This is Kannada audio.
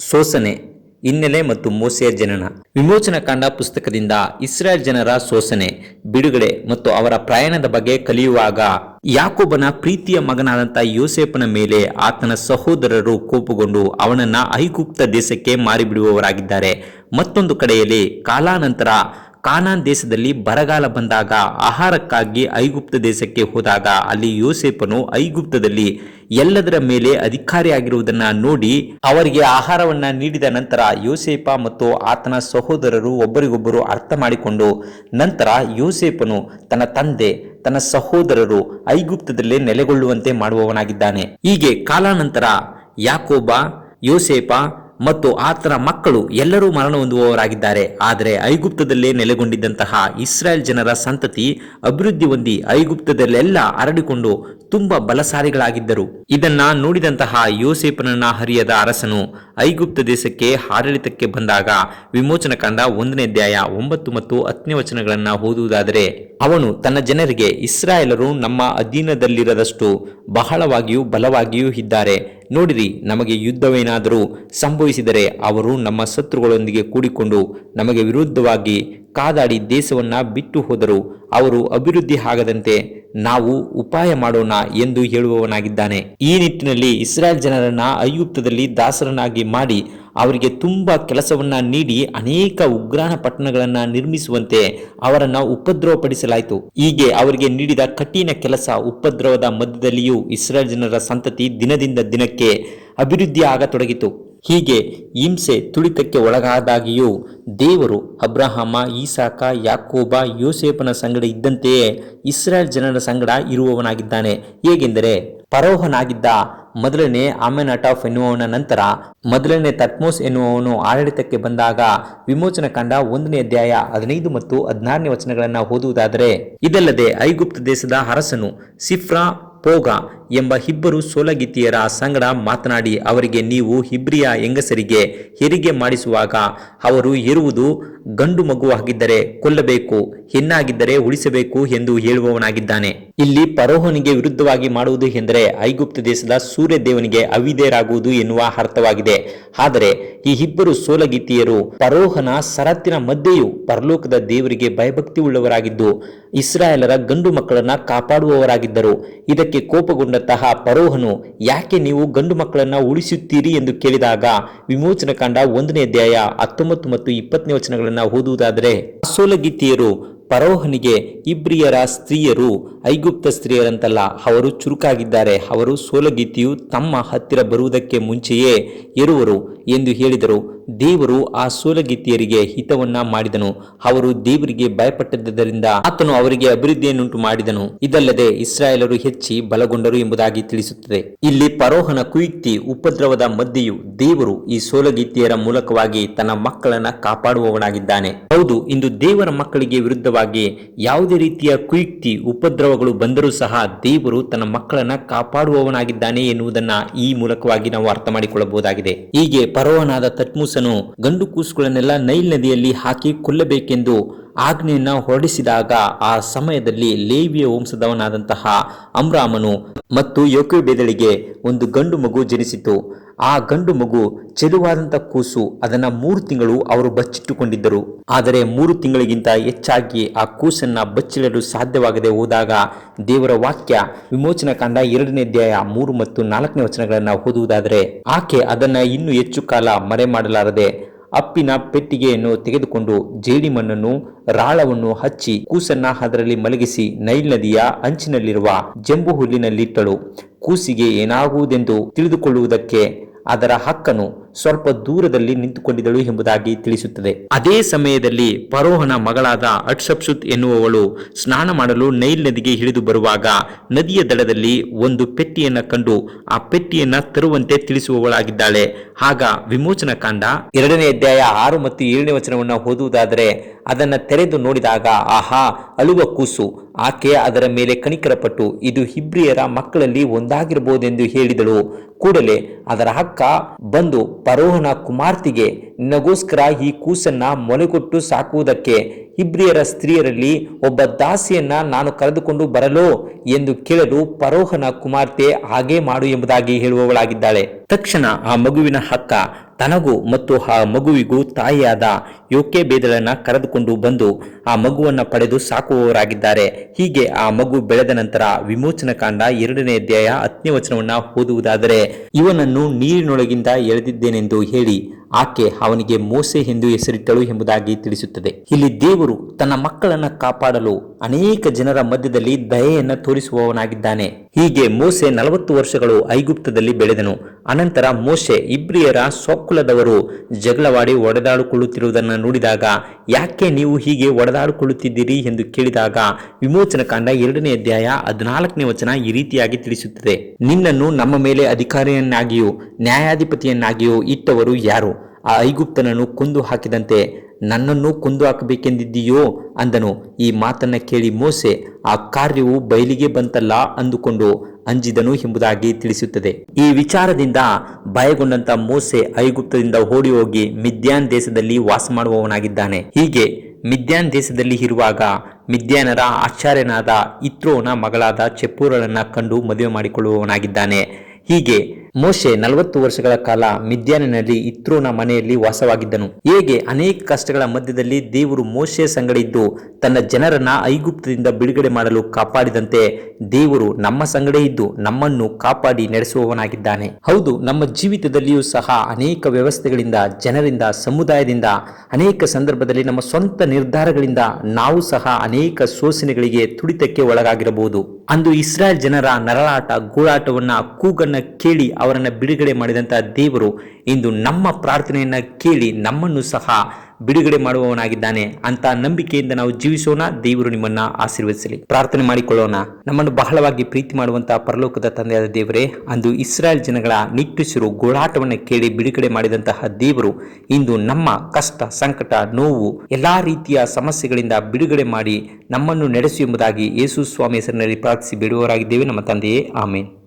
ಶೋಷಣೆ, ಹಿನ್ನೆಲೆ ಮತ್ತು ಮೋಸೆಯ ಜನನ. ವಿಮೋಚನಾ ಕಾಂಡ ಪುಸ್ತಕದಿಂದ ಇಸ್ರಾಯೇಲ್ ಜನರ ಶೋಷಣೆ, ಬಿಡುಗಡೆ ಮತ್ತು ಅವರ ಪ್ರಯಾಣದ ಬಗ್ಗೆ ಕಲಿಯುವಾಗ ಯಾಕೋಬನ ಪ್ರೀತಿಯ ಮಗನಾದಂಥ ಯೋಸೇಫನ ಮೇಲೆ ಆತನ ಸಹೋದರರು ಕೋಪಗೊಂಡು ಅವನನ್ನ ಐಗುಪ್ತ ದೇಶಕ್ಕೆ ಮಾರಿಬಿಡುವವರಾಗಿದ್ದಾರೆ. ಮತ್ತೊಂದು ಕಡೆಯಲ್ಲಿ ಕಾಲಾನಂತರ ಕಾನಾನ್ ದೇಶದಲ್ಲಿ ಬರಗಾಲ ಬಂದಾಗ ಆಹಾರಕ್ಕಾಗಿ ಐಗುಪ್ತ ದೇಶಕ್ಕೆ ಹೋದಾಗ ಅಲ್ಲಿ ಯೋಸೇಪನು ಐಗುಪ್ತದಲ್ಲಿ ಎಲ್ಲದರ ಮೇಲೆ ಅಧಿಕಾರಿಯಾಗಿರುವುದನ್ನ ನೋಡಿ ಅವರಿಗೆ ಆಹಾರವನ್ನ ನೀಡಿದ ನಂತರ ಯೋಸೇಪ ಮತ್ತು ಆತನ ಸಹೋದರರು ಒಬ್ಬರಿಗೊಬ್ಬರು ಅರ್ಥ ಮಾಡಿಕೊಂಡು ನಂತರ ಯೋಸೇಪನು ತನ್ನ ತಂದೆ, ತನ್ನ ಸಹೋದರರು ಐಗುಪ್ತದಲ್ಲೇ ನೆಲೆಗೊಳ್ಳುವಂತೆ ಮಾಡುವವನಾಗಿದ್ದಾನೆ. ಹೀಗೆ ಕಾಲಾನಂತರ ಯಾಕೋಬ ಯೋಸೇಪ ಮತ್ತು ಆತನ ಮಕ್ಕಳು ಎಲ್ಲರೂ ಮರಣ ಹೊಂದುವವರಾಗಿದ್ದಾರೆ ಆದರೆ ಐಗುಪ್ತದಲ್ಲೇ ನೆಲೆಗೊಂಡಿದ್ದಂತಹ ಇಸ್ರಾಯೇಲ್ ಜನರ ಸಂತತಿ ಅಭಿವೃದ್ಧಿ ಹೊಂದಿ ಐಗುಪ್ತದಲ್ಲೆಲ್ಲ ಹರಡಿಕೊಂಡು ತುಂಬಾ ಬಲಸಾರಿಗಳಾಗಿದ್ದರು ಇದನ್ನ ನೋಡಿದಂತಹ ಯೋಸೇಪನನ್ನ ಹರಿಯದ ಅರಸನು ಐಗುಪ್ತ ದೇಶಕ್ಕೆ ಆಡಳಿತಕ್ಕೆ ಬಂದಾಗ ವಿಮೋಚನ ಕಂಡ ಒಂದನೇ ಅಧ್ಯಾಯ ಒಂಬತ್ತು ಮತ್ತು ಹತ್ತನೇ ವಚನಗಳನ್ನ ಓದುವುದಾದರೆ, ಅವನು ತನ್ನ ಜನರಿಗೆ ಇಸ್ರಾಯೇಲರು ನಮ್ಮ ಅಧೀನದಲ್ಲಿರದಷ್ಟು ಬಹಳವಾಗಿಯೂ ಬಲವಾಗಿಯೂ ಇದ್ದಾರೆ. ನೋಡಿರಿ, ನಮಗೆ ಯುದ್ಧವೇನಾದರೂ ಸಂಭವಿಸಿದರೆ ಅವರು ನಮ್ಮ ಶತ್ರುಗಳೊಂದಿಗೆ ಕೂಡಿಕೊಂಡು ನಮಗೆ ವಿರುದ್ಧವಾಗಿ ಕಾದಾಡಿ ದೇಶವನ್ನು ಬಿಟ್ಟು ಹೋದರು. ಅವರು ಅಭಿವೃದ್ಧಿ ಆಗದಂತೆ ನಾವು ಉಪಾಯ ಮಾಡೋಣ ಎಂದು ಹೇಳುವವನಾಗಿದ್ದಾನೆ. ಈ ನಿಟ್ಟಿನಲ್ಲಿ ಇಸ್ರಾಯೇಲ್ ಜನರನ್ನ ಅಯುಕ್ತದಲ್ಲಿ ದಾಸರನ್ನಾಗಿ ಮಾಡಿ ಅವರಿಗೆ ತುಂಬಾ ಕೆಲಸವನ್ನ ನೀಡಿ ಅನೇಕ ಉಗ್ರಾಣ ಪಟ್ಟಣಗಳನ್ನ ನಿರ್ಮಿಸುವಂತೆ ಅವರನ್ನ ಉಪದ್ರವಪಡಿಸಲಾಯಿತು. ಹೀಗೆ ಅವರಿಗೆ ನೀಡಿದ ಕಠಿಣ ಕೆಲಸ ಉಪದ್ರವದ ಮಧ್ಯದಲ್ಲಿಯೂ ಇಸ್ರಾಯೇಲ್ ಜನರ ಸಂತತಿ ದಿನದಿಂದ ದಿನಕ್ಕೆ ಅಭಿವೃದ್ಧಿ ಆಗತೊಡಗಿತು ಹೀಗೆ ಹಿಂಸೆ ತುಳಿತಕ್ಕೆ ಒಳಗಾದಾಗಿಯೂ ದೇವರು ಅಬ್ರಹಾಮ, ಈಸಾಕ, ಯಾಕೋಬ, ಯೋಸೇಫನ ಸಂಗಡ ಇದ್ದಂತೆಯೇ ಇಸ್ರಾಯೇಲ್ ಜನರ ಸಂಗಡ ಇರುವವನಾಗಿದ್ದಾನೆ. ಹೇಗೆಂದರೆ ಪರೋಹನಾಗಿದ್ದ ಮೊದಲನೇ ಆಮೆನಾಟಾಫ್ ಎನ್ನುವವನ ನಂತರ ಮೊದಲನೇ ತತ್ಮೋಸ್ ಎನ್ನುವವನು ಆಡಳಿತಕ್ಕೆ ಬಂದಾಗ ವಿಮೋಚನ ಕಂಡ ಒಂದನೇ ಅಧ್ಯಾಯ ಹದಿನೈದು ಮತ್ತು ಹದಿನಾರನೇ ವಚನಗಳನ್ನು ಓದುವುದಾದರೆ ಇದಲ್ಲದೆ ಐಗುಪ್ತ ದೇಶದ ಅರಸನು ಸಿಫ್ರಾ ಪೋಗ ಎಂಬ ಇಬ್ಬರು ಸೋಲಗಿತ್ತಿಯರ ಸಂಗಡ ಮಾತನಾಡಿ ಅವರಿಗೆ ನೀವು ಹಿಬ್ರಿಯ ಹೆಂಗಸರಿಗೆ ಹೆರಿಗೆ ಮಾಡಿಸುವಾಗ ಅವರು ಇರುವುದು ಗಂಡು ಮಗುವಾಗಿದ್ದರೆ ಕೊಲ್ಲಬೇಕು, ಹೆಣ್ಣಾಗಿದ್ದರೆ ಉಳಿಸಬೇಕು ಎಂದು ಹೇಳುವವನಾಗಿದ್ದಾನೆ. ಇಲ್ಲಿ ಪರೋಹನಿಗೆ ವಿರುದ್ಧವಾಗಿ ಮಾಡುವುದು ಎಂದರೆ ಐಗುಪ್ತ ದೇಶದ ಸೂರ್ಯ ದೇವನಿಗೆ ಅವಿಧೇಯರಾಗುವುದು ಎನ್ನುವ ಅರ್ಥವಾಗಿದೆ. ಆದರೆ ಈ ಇಬ್ಬರು ಸೋಲಗಿತ್ತಿಯರು ಪರೋಹನ ಸರತ್ತಿನ ಮಧ್ಯೆಯೂ ಪರಲೋಕದ ದೇವರಿಗೆ ಭಯಭಕ್ತಿ ಉಳ್ಳವರಾಗಿದ್ದು ಇಸ್ರಾಯೇಲರ ಗಂಡು ಮಕ್ಕಳನ್ನ ಕಾಪಾಡುವವರಾಗಿದ್ದರು. ಇದಕ್ಕೆ ಕೋಪಗೊಂಡಂತಹ ಪರೋಹನು, ಯಾಕೆ ನೀವು ಗಂಡು ಮಕ್ಕಳನ್ನ ಉಳಿಸುತ್ತೀರಿ? ಎಂದು ಕೇಳಿದಾಗ ವಿಮೋಚನ ಕಾಂಡ ಒಂದನೇ ಅಧ್ಯಾಯ ಹತ್ತೊಂಬತ್ತು ಮತ್ತು ಇಪ್ಪತ್ತನೇ ವಚನಗಳನ್ನ ಓದುವುದಾದರೆ ಸೋಲಗಿತ್ತಿಯರು ಪರೋಹನಿಗೆ ಇಬ್ರಿಯರ ಸ್ತ್ರೀಯರು, ಐಗುಪ್ತ ಸ್ತ್ರೀಯರಂತಲ್ಲ, ಅವರು ಚುರುಕಾಗಿದ್ದಾರೆ, ಅವರು ಸೋಲಗೀತಿಯು ತಮ್ಮ ಹತ್ತಿರ ಬರುವುದಕ್ಕೆ ಮುಂಚೆಯೇ ಇರುವರು ಎಂದು ಹೇಳಿದರು. ದೇವರು ಆ ಸೋಲಗಿತ್ತಿಯರಿಗೆ ಹಿತವನ್ನ ಮಾಡಿದನು. ಅವರು ದೇವರಿಗೆ ಭಯಪಟ್ಟದ್ದರಿಂದ ಆತನು ಅವರಿಗೆ ಅಭಿವೃದ್ಧಿಯನ್ನುಂಟು ಮಾಡಿದನು. ಇದಲ್ಲದೆ ಇಸ್ರಾಯೇಲರು ಹೆಚ್ಚಿ ಬಲಗೊಂಡರು ಎಂಬುದಾಗಿ ತಿಳಿಸುತ್ತದೆ. ಇಲ್ಲಿ ಪರೋಹನ ಕುಯುಕ್ತಿ ಉಪದ್ರವದ ಮಧ್ಯೆಯು ದೇವರು ಈ ಸೋಲಗೀತಿಯರ ಮೂಲಕವಾಗಿ ತನ್ನ ಮಕ್ಕಳನ್ನ ಕಾಪಾಡುವವನಾಗಿದ್ದಾನೆ. ಹೌದು, ಇಂದು ದೇವರ ಮಕ್ಕಳಿಗೆ ವಿರುದ್ಧವಾಗಿ ಯಾವುದೇ ರೀತಿಯ ಕುಯುಕ್ತಿ, ಉಪದ್ರವಗಳು ಬಂದರೂ ಸಹ ದೇವರು ತನ್ನ ಮಕ್ಕಳನ್ನ ಕಾಪಾಡುವವನಾಗಿದ್ದಾನೆ ಎನ್ನುವುದನ್ನ ಈ ಮೂಲಕವಾಗಿ ನಾವು ಅರ್ಥ ಮಾಡಿಕೊಳ್ಳಬಹುದಾಗಿದೆ. ಹೀಗೆ ಪರೋಹನಾದ ತಟ್ಮೂಸನು ಗಂಡು ಕೂಸುಗಳನ್ನೆಲ್ಲ ನೈಲ್ ನದಿಯಲ್ಲಿ ಹಾಕಿ ಕೊಲ್ಲಬೇಕೆಂದು ಆಜ್ಞೆಯನ್ನ ಹೊರಡಿಸಿದಾಗ ಆ ಸಮಯದಲ್ಲಿ ಲೇವಿಯ ವಂಶದವನಾದಂತಹ ಅಮ್ರಾಮನು ಮತ್ತು ಯೋಕೋಬೇದಳಿಗೆ ಒಂದು ಗಂಡು ಮಗು ಜನಿಸಿತು. ಆ ಗಂಡು ಮಗು ಚೆಲುವಾದಂಥ ಕೂಸು, ಅದನ್ನ ಮೂರು ತಿಂಗಳು ಅವರು ಬಚ್ಚಿಟ್ಟುಕೊಂಡಿದ್ದರು. ಆದರೆ ಮೂರು ತಿಂಗಳಿಗಿಂತ ಹೆಚ್ಚಾಗಿ ಆ ಕೂಸನ್ನ ಬಚ್ಚಿಡಲು ಸಾಧ್ಯವಾಗದೆ ಹೋದಾಗ ದೇವರ ವಾಕ್ಯ ವಿಮೋಚನ ಕಾಂಡ ಎರಡನೇ ಅಧ್ಯಾಯ ಮೂರು ಮತ್ತು ನಾಲ್ಕನೇ ವಚನಗಳನ್ನು ಓದುವುದಾದರೆ, ಆಕೆ ಅದನ್ನ ಇನ್ನೂ ಹೆಚ್ಚು ಕಾಲ ಮರೆ ಮಾಡಲಾರದೆ ಅಪ್ಪಿನ ಪೆಟ್ಟಿಗೆಯನ್ನು ತೆಗೆದುಕೊಂಡು ಜೇಡಿಮಣ್ಣನ್ನು ರಾಳವನ್ನು ಹಚ್ಚಿ ಕೂಸನ್ನ ಅದರಲ್ಲಿ ಮಲಗಿಸಿ ನೈಲ್ ನದಿಯ ಅಂಚಿನಲ್ಲಿರುವ ಜಂಬು ಹುಲ್ಲಿನಲ್ಲಿಟ್ಟಳು. ಕೂಸಿಗೆ ಏನಾಗುವುದೆಂದು ತಿಳಿದುಕೊಳ್ಳುವುದಕ್ಕೆ ಅದರ ಹಕ್ಕನು ಸ್ವಲ್ಪ ದೂರದಲ್ಲಿ ನಿಂತುಕೊಂಡಿದ್ದಳು ಎಂಬುದಾಗಿ ತಿಳಿಸುತ್ತದೆ. ಅದೇ ಸಮಯದಲ್ಲಿ ಫರೋಹನ ಮಗಳಾದ ಅಟ್ಸಪ್ಸುತ್ ಎನ್ನುವವಳು ಸ್ನಾನ ಮಾಡಲು ನೈಲ್ ನದಿಗೆ ಇಳಿದು ಬರುವಾಗ ನದಿಯ ದಡದಲ್ಲಿ ಒಂದು ಪೆಟ್ಟಿಯನ್ನ ಕಂಡು ಆ ಪೆಟ್ಟಿಯನ್ನ ತರುವಂತೆ ತಿಳಿಸುವವಳಾಗಿದ್ದಾಳೆ. ಆಗ ವಿಮೋಚನ ಕಾಂಡ ಎರಡನೇ ಅಧ್ಯಾಯ ಆರು ಮತ್ತು ಏಳನೇ ವಚನವನ್ನು ಓದುವುದಾದರೆ ಅದನ್ನ ತೆರೆದು ನೋಡಿದಾಗ, ಆಹಾ ಅಳುವ ಕೂಸು. ಆಕೆ ಅದರ ಮೇಲೆ ಕನಿಕರಪಟ್ಟು ಇದು ಹಿಬ್ರಿಯರ ಮಕ್ಕಳಲ್ಲಿ ಒಂದಾಗಿರಬಹುದೆಂದು ಹೇಳಿದಳು. ಕೂಡಲೇ ಅದರ ಹಕ್ಕ ಬಂದು ಪರೋಹನ ಕುಮಾರ್ತಿಗೆ, ನಿನಗೋಸ್ಕರ ಈ ಕೂಸನ್ನ ಮೊಲೆಗೊಟ್ಟು ಸಾಕುವುದಕ್ಕೆ ಇಬ್ರಿಯರ ಸ್ತ್ರೀಯರಲ್ಲಿ ಒಬ್ಬ ದಾಸಿಯನ್ನ ನಾನು ಕರೆದುಕೊಂಡು ಬರಲೋ? ಎಂದು ಕೇಳಲು ಪರೋಹನ ಕುಮಾರ್ತೆ ಹಾಗೆ ಮಾಡು ಎಂಬುದಾಗಿ ಹೇಳುವವಳಾಗಿದ್ದಾಳೆ. ತಕ್ಷಣ ಆ ಮಗುವಿನ ಹಕ್ಕ ತನಗೂ ಮತ್ತು ಆ ಮಗುವಿಗೂ ತಾಯಿಯಾದ ಯೋಕೆ ಬೇದಳನ್ನ ಕರೆದುಕೊಂಡು ಬಂದು ಆ ಮಗುವನ್ನ ಪಡೆದು ಸಾಕುವವರಾಗಿದ್ದಾರೆ. ಹೀಗೆ ಆ ಮಗು ಬೆಳೆದ ನಂತರ ವಿಮೋಚನ ಕಾಂಡ ಎರಡನೇ ಅಧ್ಯಾಯ ಹತ್ತನೇ ವಚನವನ್ನ ಓದುವುದಾದರೆ, ಇವನನ್ನು ನೀರಿನೊಳಗಿಂದ ಎಳೆದಿದ್ದೇನೆಂದು ಹೇಳಿ. ಆಕೆ ಅವನಿಗೆ ಮೋಸೆ ಎಂದು ಹೆಸರಿಟ್ಟಳು ಎಂಬುದಾಗಿ ತಿಳಿಸುತ್ತದೆ. ಇಲ್ಲಿ ದೇವರು ತನ್ನ ಮಕ್ಕಳನ್ನ ಕಾಪಾಡಲು ಅನೇಕ ಜನರ ಮಧ್ಯದಲ್ಲಿ ದಯೆಯನ್ನು ತೋರಿಸುವವನಾಗಿದ್ದಾನೆ. ಹೀಗೆ ಮೋಸೆ ನಲವತ್ತು ವರ್ಷಗಳು ಐಗುಪ್ತದಲ್ಲಿ ಬೆಳೆದನು. ಅನಂತರ ಮೋಸೆ ಇಬ್ರಿಯರ ಸ್ವಕುಲದವರು ಜಗಳವಾಡಿ ಒಡೆದಾಡಿಕೊಳ್ಳುತ್ತಿರುವುದನ್ನು ನೋಡಿದಾಗ, ಯಾಕೆ ನೀವು ಹೀಗೆ ಒಡೆದಾಡಿಕೊಳ್ಳುತ್ತಿದ್ದೀರಿ? ಎಂದು ಕೇಳಿದಾಗ ವಿಮೋಚನ ಕಾಂಡ ಎರಡನೇ ಅಧ್ಯಾಯ ಹದಿನಾಲ್ಕನೇ ವಚನ ಈ ರೀತಿಯಾಗಿ ತಿಳಿಸುತ್ತದೆ. ನಿನ್ನನ್ನು ನಮ್ಮ ಮೇಲೆ ಅಧಿಕಾರಿಯನ್ನಾಗಿಯೂ ನ್ಯಾಯಾಧಿಪತಿಯನ್ನಾಗಿಯೂ ಇಟ್ಟವರು ಯಾರು? ಆ ಐಗುಪ್ತನನ್ನು ಕೊಂದು ಹಾಕಿದಂತೆ ನನ್ನನ್ನು ಕೊಂದು ಹಾಕಬೇಕೆಂದಿದ್ದೀಯೋ ಅಂದನು. ಈ ಮಾತನ್ನ ಕೇಳಿ ಮೋಸೆ ಆ ಕಾರ್ಯವು ಬಯಲಿಗೆ ಬಂತಲ್ಲ ಅಂದುಕೊಂಡು ಅಂಜಿದನು ಎಂಬುದಾಗಿ ತಿಳಿಸುತ್ತದೆ. ಈ ವಿಚಾರದಿಂದ ಭಯಗೊಂಡಂತ ಮೋಸೆ ಐಗುಪ್ತದಿಂದ ಓಡಿ ಹೋಗಿ ಮಿದ್ಯಾನ್ ದೇಶದಲ್ಲಿ ವಾಸ ಮಾಡುವವನಾಗಿದ್ದಾನೆ. ಹೀಗೆ ಮಿದ್ಯಾನ್ ದೇಶದಲ್ಲಿ ಇರುವಾಗ ಮಿದ್ಯಾನರ ಆಚಾರ್ಯನಾದ ಇತ್ರೋನ ಮಗಳಾದ ಚೆಪ್ಪೂರಳನ್ನ ಕಂಡು ಮದುವೆ ಮಾಡಿಕೊಳ್ಳುವವನಾಗಿದ್ದಾನೆ. ಹೀಗೆ ಮೋಶೆ ನಲವತ್ತು ವರ್ಷಗಳ ಕಾಲ ಮಿದ್ಯಾನಿನಲ್ಲಿ ಇತ್ರೋನ ಮನೆಯಲ್ಲಿ ವಾಸವಾಗಿದ್ದನು. ಹೇಗೆ ಅನೇಕ ಕಷ್ಟಗಳ ಮಧ್ಯದಲ್ಲಿ ದೇವರು ಮೋಶೆ ಸಂಗಡಿದ್ದು ತನ್ನ ಜನರನ್ನ ಐಗುಪ್ತದಿಂದ ಬಿಡುಗಡೆ ಮಾಡಲು ಕಾಪಾಡಿದಂತೆ ದೇವರು ನಮ್ಮ ಸಂಗಡೇ ಇದ್ದು ನಮ್ಮನ್ನು ಕಾಪಾಡಿ ನಡೆಸುವವನಾಗಿದ್ದಾನೆ. ಹೌದು, ನಮ್ಮ ಜೀವಿತದಲ್ಲಿಯೂ ಸಹ ಅನೇಕ ವ್ಯವಸ್ಥೆಗಳಿಂದ, ಜನರಿಂದ, ಸಮುದಾಯದಿಂದ, ಅನೇಕ ಸಂದರ್ಭದಲ್ಲಿ ನಮ್ಮ ಸ್ವಂತ ನಿರ್ಧಾರಗಳಿಂದ ನಾವು ಸಹ ಅನೇಕ ಶೋಷಣೆಗಳಿಗೆ ತುಡಿತಕ್ಕೆ ಒಳಗಾಗಿರಬಹುದು. ಅಂದು ಇಸ್ರಾಯೇಲ್ ಜನರ ನರಳಾಟ, ಗೋಳಾಟವನ್ನ ಕೂಗನ್ನ ಕೇಳಿ ಅವರನ್ನ ಬಿಡುಗಡೆ ಮಾಡಿದಂಥ ದೇವರು ಇಂದು ನಮ್ಮ ಪ್ರಾರ್ಥನೆಯನ್ನ ಕೇಳಿ ನಮ್ಮನ್ನು ಸಹ ಬಿಡುಗಡೆ ಮಾಡುವವನಾಗಿದ್ದಾನೆ ಅಂತ ನಂಬಿಕೆಯಿಂದ ನಾವು ಜೀವಿಸೋಣ. ದೇವರು ನಿಮ್ಮನ್ನ ಆಶೀರ್ವದಿಸಲಿ. ಪ್ರಾರ್ಥನೆ ಮಾಡಿಕೊಳ್ಳೋಣ. ನಮ್ಮನ್ನು ಬಹಳವಾಗಿ ಪ್ರೀತಿ ಮಾಡುವಂತಹ ಪರಲೋಕದ ತಂದೆಯಾದ ದೇವರೇ, ಅಂದು ಇಸ್ರಾಯೇಲ್ ಜನಗಳ ನಿಟ್ಟುಸಿರು ಗೋಳಾಟವನ್ನು ಕೇಳಿ ಬಿಡುಗಡೆ ಮಾಡಿದಂತಹ ದೇವರು ಇಂದು ನಮ್ಮ ಕಷ್ಟ, ಸಂಕಟ, ನೋವು ಎಲ್ಲಾ ರೀತಿಯ ಸಮಸ್ಯೆಗಳಿಂದ ಬಿಡುಗಡೆ ಮಾಡಿ ನಮ್ಮನ್ನು ನಡೆಸು ಎಂಬುದಾಗಿ ಯೇಸು ಸ್ವಾಮಿ ಹೆಸರಿನಲ್ಲಿ ಪ್ರಾರ್ಥಿಸಿ ಬಿಡುವವರಾಗಿದ್ದೇವೆ. ನಮ್ಮ ತಂದೆಯೇ, ಆಮೇನ್.